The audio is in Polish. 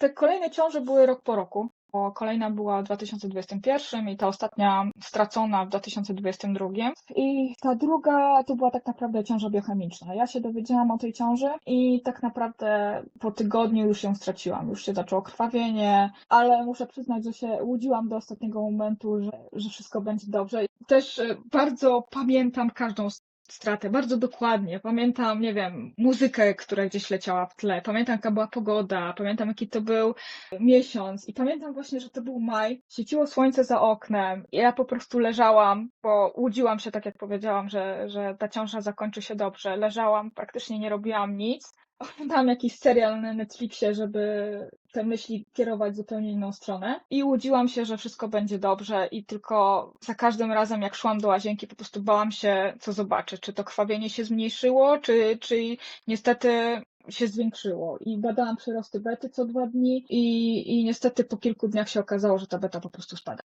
te kolejne ciąże były rok po roku, bo kolejna była w 2021 i ta ostatnia stracona w 2022. I ta druga to była tak naprawdę ciąża biochemiczna. Ja się dowiedziałam o tej ciąży i tak naprawdę po tygodniu już ją straciłam. Już się zaczęło krwawienie, ale muszę przyznać, że się łudziłam do ostatniego momentu, że, że wszystko będzie dobrze. Też e, bardzo pamiętam każdą stratę bardzo dokładnie. Pamiętam, nie wiem, muzykę, która gdzieś leciała w tle. Pamiętam, jaka była pogoda. Pamiętam, jaki to był miesiąc. I pamiętam właśnie, że to był maj. Świeciło słońce za oknem. Ja po prostu leżałam, bo łudziłam się, tak jak powiedziałam, że, że ta ciąża zakończy się dobrze. Leżałam, praktycznie nie robiłam nic. Oglądałam jakiś serial na Netflixie, żeby te myśli kierować zupełnie inną stronę. I łudziłam się, że wszystko będzie dobrze i tylko za każdym razem, jak szłam do łazienki, po prostu bałam się, co zobaczę. Czy to krwawienie się zmniejszyło, czy, czy niestety się zwiększyło. I badałam przyrosty bety co dwa dni i, i niestety po kilku dniach się okazało, że ta beta po prostu spada.